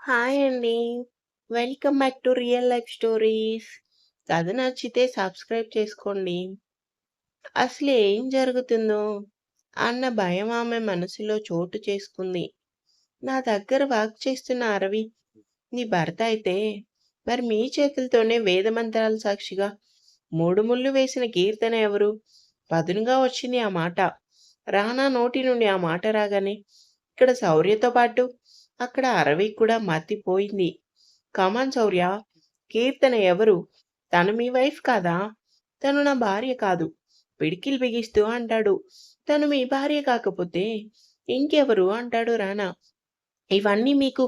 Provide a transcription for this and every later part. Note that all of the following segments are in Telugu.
హాయ్ అండి. Welcome back to real life stories. కథ నచ్చితే సబ్స్క్రైబ్ చేసుకోండి. అసలు ఏం జరుగుతుందో అన్న భయం ఆమె మనసులో చోటు చేసుకుంది. నా దగ్గర వర్క్ చేస్తున్న అరవి నీ భర్త అయితే మరి మీ చేతులతోనే వేదమంత్రాల సాక్షిగా మూడు ముళ్ళు వేసిన కీర్తన ఎవరు? పదునుగా వచ్చింది ఆ మాట. రానా నోటి నుండి ఆ మాట రాగానే ఇక్కడ శౌర్యతో పాటు అక్కడ అరవి కూడా మతిపోయింది. కమాన్ శౌర్య! కీర్తన ఎవరు? తను మీ వైఫ్ కాదా? తను నా భార్య కాదు. పిడికిలు బిగిస్తూ అంటాడు. తను మీ భార్య కాకపోతే ఇంకెవరు? అంటాడు రానా. ఇవన్నీ మీకు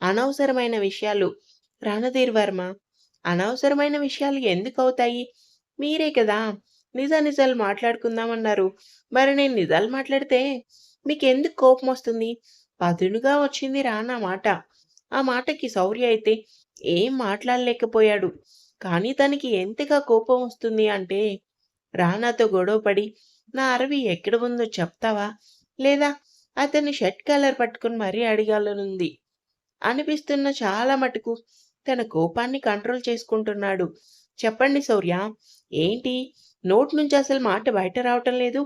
అనవసరమైన విషయాలు. రణధీర్ వర్మ అనవసరమైన విషయాలు ఎందుకు అవుతాయి మీరే కదా నిజానిజాలు మాట్లాడుకుందామన్నారు. మరి నేను నిజాలు మాట్లాడితే మీకు ఎందుకు కోపం వస్తుంది పదునుగా వచ్చింది రానా మాట. ఆ మాటకి శౌర్య అయితే ఏం మాట్లాడలేకపోయాడు. కానీ తనకి ఎంతగా కోపం వస్తుంది అంటే రానాతో గొడవపడి నా అరవి ఎక్కడ ఉందో చెప్తావా? లేదా అతని షర్ట్ కలర్ పట్టుకొని మరీ అడగాలనుంది. అనిపిస్తున్న చాలా మటుకు తన కోపాన్ని కంట్రోల్ చేసుకుంటున్నాడు. చెప్పండి శౌర్య! ఏంటి? నోట్ నుంచి అసలు మాట బయట రావటం లేదు?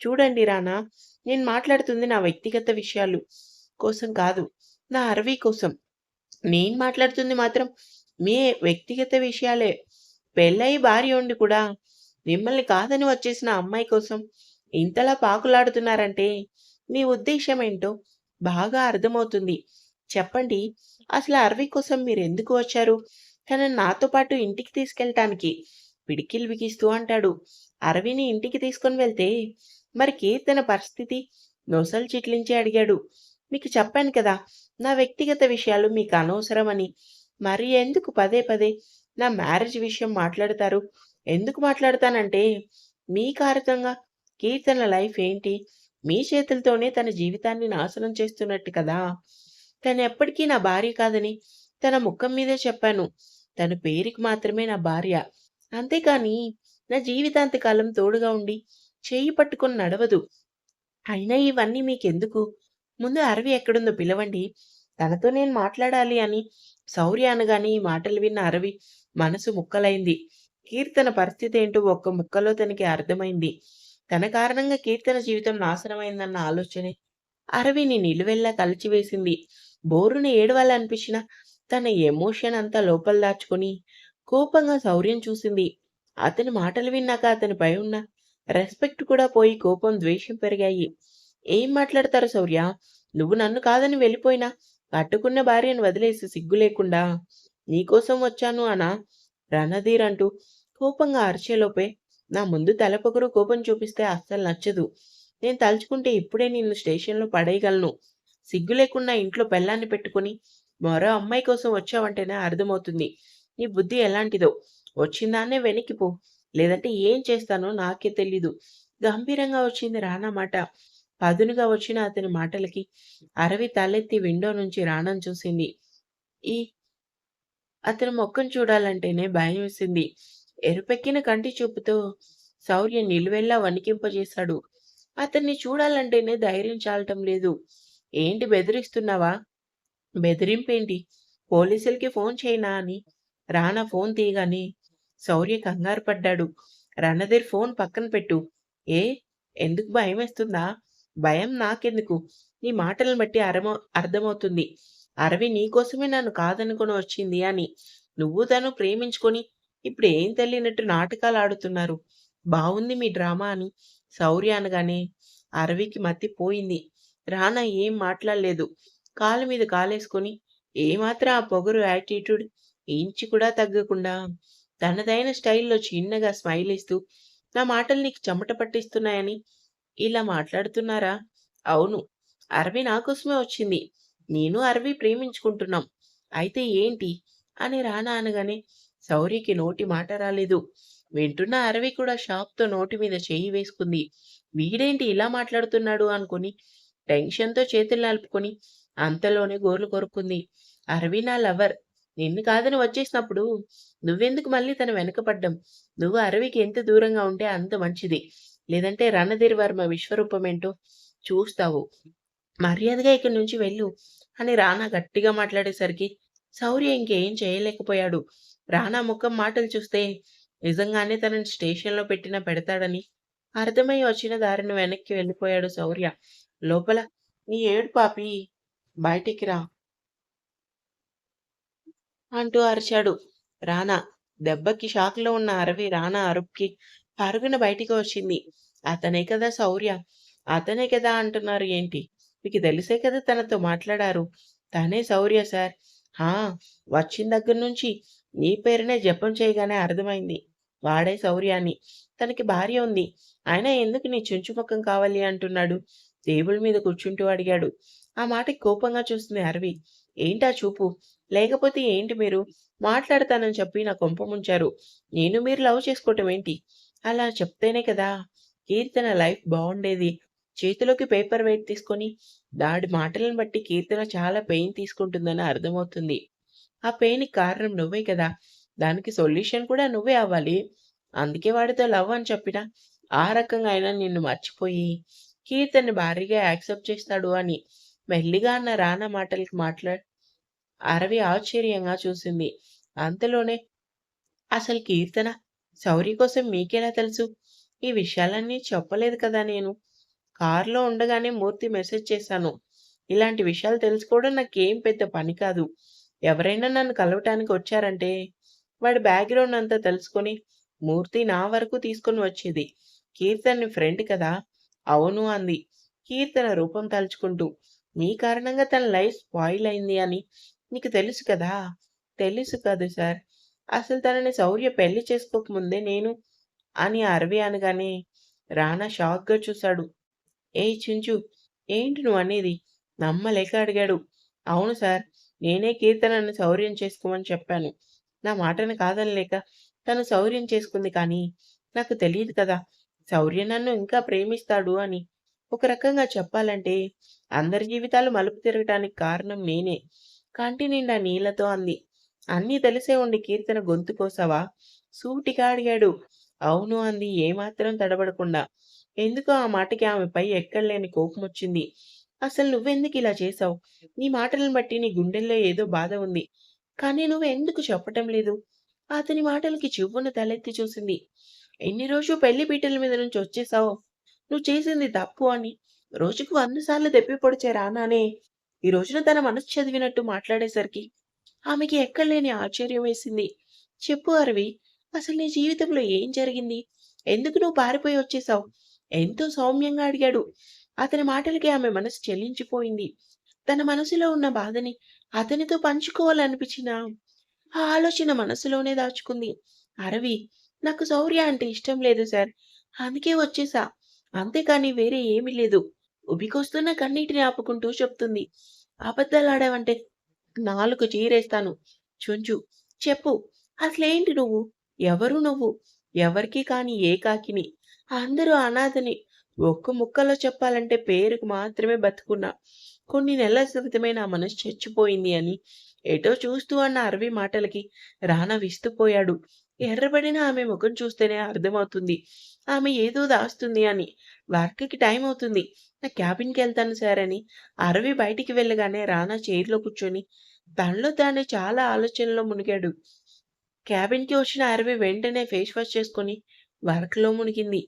చూడండి రానా! నేను మాట్లాడుతుంది నా వ్యక్తిగత విషయాలు కోసం కాదు. నా అరవి కోసం. నేను మాట్లాడుతుంది మాత్రం మీ వ్యక్తిగత విషయాలే. పెళ్ళయి భార్య ఉండి కూడా మిమ్మల్ని కాదని వచ్చేసిన అమ్మాయి కోసం ఇంతలా పాకులాడుతున్నారంటే మీ ఉద్దేశం ఏంటో బాగా అర్థమవుతుంది. చెప్పండి అసలు అరవి కోసం మీరు ఎందుకు వచ్చారు? తనని నాతో పాటు ఇంటికి తీసుకెళ్ళటానికి. పిడికిలు బిగిస్తూ అంటాడు. అరవిని ఇంటికి తీసుకొని వెళ్తే మరి కీర్తన పరిస్థితి? నొసలు చిట్లించి అడిగాడు. మీకు చెప్పాను కదా! నా వ్యక్తిగత విషయాలు మీకు అనవసరమని. మరి ఎందుకు పదే పదే నా మ్యారేజ్ విషయం మాట్లాడతారు? ఎందుకు మాట్లాడతానంటే మీ కారకంగా కీర్తన లైఫ్ ఏంటి? మీ చేతులతోనే తన జీవితాన్ని నాశనం చేస్తున్నట్టు కదా! తను ఎప్పటికీ నా భార్య కాదని తన ముఖం మీదే చెప్పాను. తన పేరుకి మాత్రమే నా భార్య. అంతేకాని నా జీవితాంతకాలం తోడుగా ఉండి చేయి పట్టుకుని నడవదు. అయినా ఇవన్నీ మీకెందుకు? ముందు అరవి ఎక్కడుందో పిలవండి. తనతో నేను మాట్లాడాలి అని శౌర్య అనగానే ఈ మాటలు విన్న అరవి మనసు ముక్కలైంది. కీర్తన పరిస్థితి ఏంటో ఒక్క ముక్కలో తనకి అర్థమైంది. తన కారణంగా కీర్తన జీవితం నాశనమైందన్న ఆలోచనే అరవిని నిలువెల్లా కలిచివేసింది. బోరుని ఏడవాలనిపించినా తన ఎమోషన్ అంతా లోపల దాచుకుని కోపంగా శౌర్యం చూసింది. అతని మాటలు విన్నాక అతనిపై ఉన్న రెస్పెక్ట్ కూడా పోయి కోపం, ద్వేషం పెరిగాయి. ఏం మాట్లాడతారు శౌర్య? నువ్వు నన్ను కాదని వెళ్ళిపోయినా కట్టుకున్న భార్యను వదిలేసి సిగ్గు లేకుండా నీకోసం వచ్చాను అనా? రణధీర్ అంటూ కోపంగా అరిచేలోపే నా ముందు తలపొగరు కోపం చూపిస్తే అస్సలు నచ్చదు. నేను తలుచుకుంటే ఇప్పుడే నిన్ను స్టేషన్‌లో పడేయగలను. సిగ్గు లేకుండా ఇంట్లో పెళ్ళాన్ని పెట్టుకొని మరో అమ్మాయి కోసం వచ్చావంటేనే అర్థమవుతుంది. నీ బుద్ధి ఎలాంటిదో. వచ్చిందానే వెనక్కి పో. లేదంటే ఏం చేస్తానో నాకే తెలీదు. గంభీరంగా వచ్చింది రానా మాట. పదునుగా వచ్చిన అతని మాటలకి అరవి తలెత్తి విండో నుంచి రాణం చూసింది. ఈ అతని మొఖం చూడాలంటేనే భయం వేసింది ఎరుపెక్కిన కంటి చూపుతో శౌర్య నిలువెల్లా వణికింపజేశాడు. అతన్ని చూడాలంటేనే ధైర్యం చాలటం లేదు. ఏంటి బెదిరిస్తున్నావా? బెదిరింపేంటి? పోలీసులకి ఫోన్ చేయనా అని రానా ఫోన్ తీయగానే శౌర్య కంగారు పడ్డాడు. రణధీర్ ఫోన్ పక్కన పెట్టు. ఏ? ఎందుకు భయం వేస్తుందా భయం నాకెందుకు? నీ మాటలను బట్టి అరమో అర్థమవుతుంది. అరవి నీకోసమే నన్ను కాదనుకుని వచ్చింది అని. నువ్వు తను ప్రేమించుకొని ఇప్పుడు ఏం తెలియనట్టు నాటకాలాడుతున్నారు. బాగుంది మీ డ్రామా అని శౌర్య అనగానే అరవికి మతి పోయింది. రానా ఏం మాట్లాడలేదు. కాలు మీద కాలేసుకొని ఏమాత్రం ఆ పొగరు యాటిట్యూడ్ ఇంచి కూడా తగ్గకుండా తనదైన స్టైల్‌లో చిన్నగా స్మైల్ ఇస్తూ నా మాటలు నీకు చెమట పట్టిస్తున్నాయని ఇలా మాట్లాడుతున్నారా? అవును. అరవి నా కోసమే వచ్చింది. నేను అరవి ప్రేమించుకుంటున్నాం. అయితే ఏంటి? అని రానా అనగానే సౌరికి నోటి మాట రాలేదు. వింటున్న అరవి కూడా షాప్తో నోటి మీద చేయి వేసుకుంది. వీడేంటి ఇలా మాట్లాడుతున్నాడు అనుకుని టెన్షన్‌తో చేతులు నలుపుకొని అంతలోనే గోర్లు కొరుక్కుంది. అరవి నా లవర్. నిన్ను కాదని వచ్చేసినప్పుడు నువ్వెందుకు మళ్ళీ తన వెనకపడ్డం నువ్వు అరవికి ఎంత దూరంగా ఉంటే అంత మంచిది. లేదంటే రణధీర్ వర్మ విశ్వరూపమేంటో చూస్తావు. మర్యాదగా ఇక్కడి నుంచి వెళ్ళు. అని రానా గట్టిగా మాట్లాడేసరికి శౌర్య ఇంకేం చేయలేకపోయాడు. రానా ముఖం మాటలు చూస్తే నిజంగానే తనని స్టేషన్‌లో పెట్టినా పెడతాడని అర్థమై వచ్చిన దారిని వెనక్కి వెళ్ళిపోయాడు శౌర్య. లోపల "నీ ఏడు పాపి బయటికి రా" అంటూ అరిచాడు రానా. దెబ్బకి షాక్‌లో ఉన్న అరవి రానా అరుపుకి పరుగున బయటికి వచ్చింది. అతనే కదా శౌర్య. అతనే కదా అంటున్నారు ఏంటి? మీకు తెలిసే కదా తనతో మాట్లాడారు. తనే శౌర్య సార్. హా వచ్చిన దగ్గర నుంచి నీ పేరునే జపం చేయగానే అర్థమైంది. వాడే శౌర్యాన్ని తనకి భార్య ఉంది. ఆయన ఎందుకు నీ చుంచుముఖం కావాలి అంటున్నాడు? టేబుల్ మీద కూర్చుంటూ అడిగాడు. ఆ మాటకి కోపంగా చూస్తుంది అరవి. ఏంటా చూపు? లేకపోతే ఏంటి మీరు? మాట్లాడతానని చెప్పి నా కొంప ముంచారు. నేను మీరు లవ్ చేసుకోవటం ఏంటి? అలా చెప్తేనే కదా కీర్తన లైఫ్ బాగుండేది చేతిలోకి పేపర్ వెయిట్ తీసుకొని దాడి మాటలను బట్టి కీర్తన చాలా పెయిన్ తీసుకుంటుందని అర్థమవుతుంది. ఆ పెయిన్‌కి కారణం నువ్వే కదా! దానికి సొల్యూషన్ కూడా నువ్వే అవ్వాలి. అందుకే వాడితో లవ్ అని చెప్పిన ఆ రకంగా అయినా నిన్ను మర్చిపోయి కీర్తన్ని భారీగా యాక్సెప్ట్ చేస్తాడు అని మెల్లిగా అన్న రానా మాటలకి మాట్లా అరవి ఆశ్చర్యంగా చూసింది. అంతలోనే అసలు కీర్తన శౌర్య కోసం మీకెలా తెలుసు? ఈ విషయాలన్నీ చెప్పలేదు కదా నేను. కారులో ఉండగానే మూర్తి మెసేజ్ చేశాను. ఇలాంటి విషయాలు తెలుసుకోవడం నాకేం పెద్ద పని కాదు. ఎవరైనా నన్ను కలవటానికి వచ్చారంటే వాడి బ్యాక్‌గ్రౌండ్ అంతా తెలుసుకొని మూర్తి నా వరకు తీసుకొని వచ్చేది. కీర్తన్ని ఫ్రెండ్ కదా! అవును అంది. కీర్తన రూపం తలుచుకుంటూ. మీ కారణంగా తన లైఫ్ స్పాయిల్ అయింది అని నీకు తెలుసు కదా! తెలుసు కాదు సార్. అసలు తనని శౌర్య పెళ్ళి చేసుకోకముందే నేను అని అరవి అనగానే రానా షాక్‌గా చూశాడు. ఏయ్ చించు ఏంటి నువ్వనేది? నమ్మలేక అడిగాడు. అవును సార్. నేనే కీర్తనను శౌర్యం చేసుకోమని చెప్పాను. నా మాటని కాదనలేక తను శౌర్యం చేసుకుంది కానీ నాకు తెలియదు కదా! శౌర్య నన్ను ఇంకా ప్రేమిస్తాడు అని. ఒక రకంగా చెప్పాలంటే అందరి జీవితాలు మలుపు తిరగటానికి కారణం నేనే. కంటి నిండా నీళ్ళతో అంది. అన్నీ తెలిసే ఉండి కీర్తన గొంతు కోసావా? సూటిగా అడిగాడు. అవును అంది ఏమాత్రం తడబడకుండా. ఎందుకో ఆ మాటకి ఆమెపై ఎక్కడలేని కోపమొచ్చింది. అసలు నువ్వెందుకు ఇలా చేశావు? నీ మాటలను బట్టి నీ గుండెల్లో ఏదో బాధ ఉంది. కానీ నువ్వెందుకు చెప్పటం లేదు? అతని మాటలకి చివ్వున తలెత్తి చూసింది. ఎన్ని రోజు పెళ్ళి పీటల మీద నుంచి వచ్చేసావు నువ్వు చేసింది తప్పు అని రోజుకు వంద సార్లు దెప్పి పొడిచే రానానే ఈ రోజున తన మనసు చదివినట్టు మాట్లాడేసరికి ఆమెకి ఎక్కడలేని ఆశ్చర్యం వేసింది. చెప్పు అరవి. అసలు నీ జీవితంలో ఏం జరిగింది? ఎందుకు నువ్వు పారిపోయి వచ్చేశావు? ఎంతో సౌమ్యంగా అడిగాడు. అతని మాటలకి ఆమె మనసు చెల్లించిపోయింది. తన మనసులో ఉన్న బాధని అతనితో పంచుకోవాలనిపించినా ఆ ఆలోచన మనసులోనే దాచుకుంది. అరవి నాకు శౌర్య అంటే ఇష్టం లేదు సార్. అందుకే వచ్చేసా. అంతేకాని వేరే ఏమీ లేదు. ఉబికొస్తున్న కన్నీటిని ఆపుకుంటూ చెప్తుంది. అబద్ధాలాడావంటే నాలుగు చీరేస్తాను. చుంచు చెప్పు. అసలేంటి నువ్వు? ఎవరు నువ్వు? ఎవరికి కాని ఏకాకిని. అందరూ అనాథని. ఒక్క ముక్కలో చెప్పాలంటే పేరుకు మాత్రమే బతుకున్నా కొన్ని నెలల క్రితమే నా మనసు చచ్చిపోయింది అని ఎటో చూస్తూ అన్న అరవి మాటలకి రానా విస్తుపోయాడు. ఎర్రబడిన ఆమె ముఖం చూస్తేనే అర్థమవుతుంది. ఆమె ఏదో దాస్తుంది అని. వర్క్‌కి టైం అవుతుంది. నా క్యాబిన్‌కెళ్తాను సార్ అని అరవి బయటికి వెళ్ళగానే రానా చైర్‌లో కూర్చొని తనలో దాన్ని చాలా ఆలోచనలో మునిగాడు. క్యాబిన్‌కి వచ్చిన అరవి వెంటనే ఫేస్ వాష్ చేసుకొని వర్క్‌లో మునిగింది.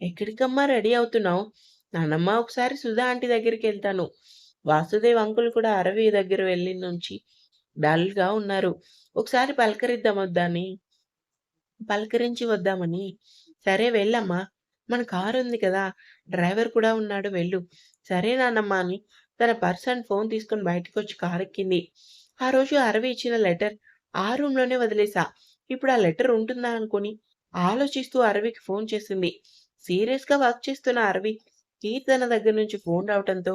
ఎక్కడికమ్మా రెడీ అవుతున్నావు? నానమ్మ ఒకసారి సుధా ఆంటీ దగ్గరికి వెళ్తాను వాసుదేవ్ అంకుల్ కూడా అరవి దగ్గర వెళ్ళి నుంచి డల్‌గా ఉన్నారు. ఒకసారి పలకరిద్దాం వద్దాని పలకరించి వద్దామని. సరే వెళ్ళమ్మా. మన కారు ఉంది కదా! డ్రైవర్ కూడా ఉన్నాడు వెళ్ళు. సరే నాన్నమ్మ అని తన పర్సన్ ఫోన్ తీసుకొని బయటకొచ్చి కారెక్కింది. ఆ రోజు అరవి ఇచ్చిన లెటర్ ఆ రూమ్‌లోనే వదిలేసా. ఇప్పుడు ఆ లెటర్ ఉంటుందా అనుకుని ఆలోచిస్తూ అరవికి ఫోన్ చేసింది. సీరియస్‌గా వర్క్ చేస్తున్న అరవి కీర్తన దగ్గర నుంచి ఫోన్ రావటంతో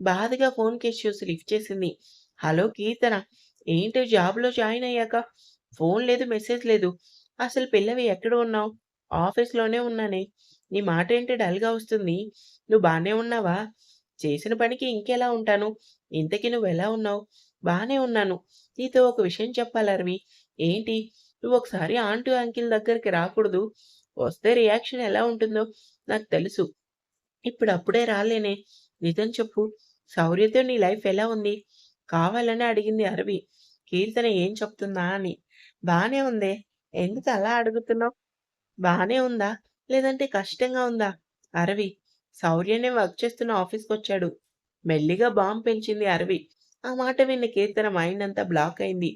బాధగా ఫోన్ కేస్ చూసి లిఫ్ట్ చేసింది. హలో కీర్తన. ఏంటి జాబ్‌లో జాయిన్ అయ్యాక ఫోన్ లేదు, మెసేజ్ లేదు. అసలు పిల్లవి ఎక్కడ ఉన్నావు? ఆఫీస్‌లోనే ఉన్నానే. నీ మాట ఏంటి డల్‌గా వస్తుంది? నువ్వు బాగానే ఉన్నావా? చేసిన పనికి ఇంకెలా ఉంటాను? ఇంతకీ ఎలా ఉన్నావు? బానే ఉన్నాను. నీతో ఒక విషయం చెప్పాలి అరవి. ఏంటి? నువ్వు ఒకసారి ఆంటీ, అంకిల్ దగ్గరికి రాకూడదు. వస్తే రియాక్షన్ ఎలా ఉంటుందో నాకు తెలుసు. ఇప్పుడు అప్పుడే రాలేనే. నిజం చెప్పు. శౌర్యతో నీ లైఫ్ ఎలా ఉంది? కావాలని అడిగింది అరవి. కీర్తన ఏం చెప్తుందా అని. బానే ఉందే. ఎందుకు అలా అడుగుతున్నావు? బానే ఉందా? లేదంటే కష్టంగా ఉందా? అరవి. శౌర్యనే వర్క్ చేస్తున్న ఆఫీస్కి వచ్చాడు మెల్లిగా బాంబు పెంచింది అరవి. ఆ మాట విన్న కీర్తన మైండ్ అంతా బ్లాక్ అయింది.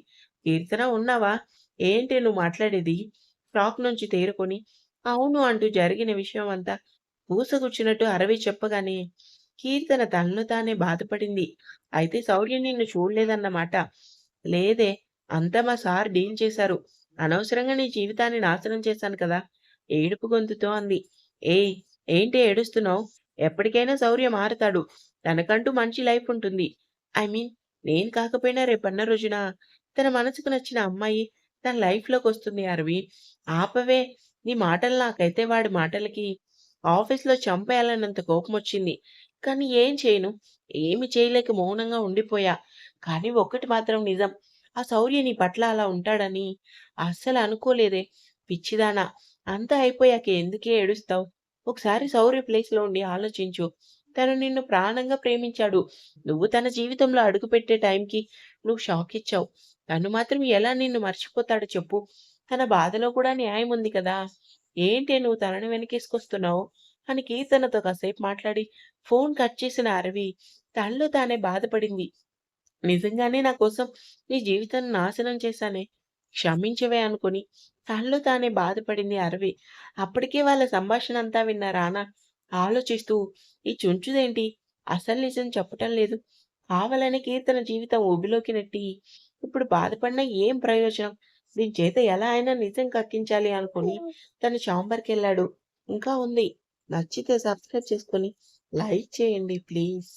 కీర్తన ఉన్నావా? ఏంటి నువ్వు మాట్లాడేది? షాక్ నుంచి తేరుకొని, అవును అంటూ జరిగిన విషయం అంతా పూసగుచ్చినట్టు అరవి చెప్పగానే, కీర్తన తనను తానే బాధపడింది. అయితే శౌర్య నిన్ను చూడలేదన్నమాట. లేదే. అంతా మా సార్ డీల్ చేశారు. అనవసరంగా నీ జీవితాన్ని నాశనం చేశాను కదా! ఏడుపు గొంతుతో అంది. ఏయ్! ఏంటి ఏడుస్తున్నావు? ఎప్పటికైనా శౌర్య మారతాడు. తనకంటూ మంచి లైఫ్ ఉంటుంది. ఐ మీన్ నేను కాకపోయినా రేపన్న రోజున తన మనసుకు నచ్చిన అమ్మాయి తన లైఫ్లోకి వస్తుంది అరవి. ఆపవే! నీ మాటలు నాకైతే వాడి మాటలకి ఆఫీస్‌లో చంపేయాలన్నంత కోపం వచ్చింది కానీ ఏం చేయను? ఏమి చేయలేక మౌనంగా ఉండిపోయా. కానీ ఒక్కటి మాత్రం నిజం. ఆ శౌర్య నీ పట్ల అలా ఉంటాడని అస్సలు అనుకోలేదే. పిచ్చిదానా! అంతా అయిపోయాక ఎందుకే ఏడుస్తావు? ఒకసారి శౌర్య ప్లేస్‌లో ఉండి ఆలోచించు. తను నిన్ను ప్రాణంగా ప్రేమించాడు. నువ్వు తన జీవితంలో అడుగుపెట్టే టైంకి నువ్వు షాక్ ఇచ్చావు తను మాత్రం ఎలా నిన్ను మర్చిపోతాడో చెప్పు? తన బాధలో కూడా న్యాయం ఉంది కదా! ఏంటి నువ్వు తనని వెనకేసుకొస్తున్నావు? అని కీర్తనతో కాసేపు మాట్లాడి ఫోన్ కట్ చేసిన అరవి తనలో తానే బాధపడింది. నిజంగానే నా కోసం నీ జీవితాన్ని నాశనం చేశానే. క్షమించవే అనుకుని తనలో తానే బాధపడింది అరవి. అప్పటికే వాళ్ళ సంభాషణ అంతా విన్న రానా ఆలోచిస్తూ ఈ చుంచుదేంటి? అసలు నిజం చెప్పటం లేదు. ఆవలని కీర్తన జీవితం ఒబిలోకి నెట్టి ఇప్పుడు బాధపడినా ఏం ప్రయోజనం? దీని చేత ఎలా అయినా నిజం కక్కించాలి అనుకుని తన ఛాంబర్‌కెళ్ళాడు. ఇంకా ఉంది. నచ్చితే సబ్స్క్రైబ్ చేసుకొని లైక్ చేయండి ప్లీజ్.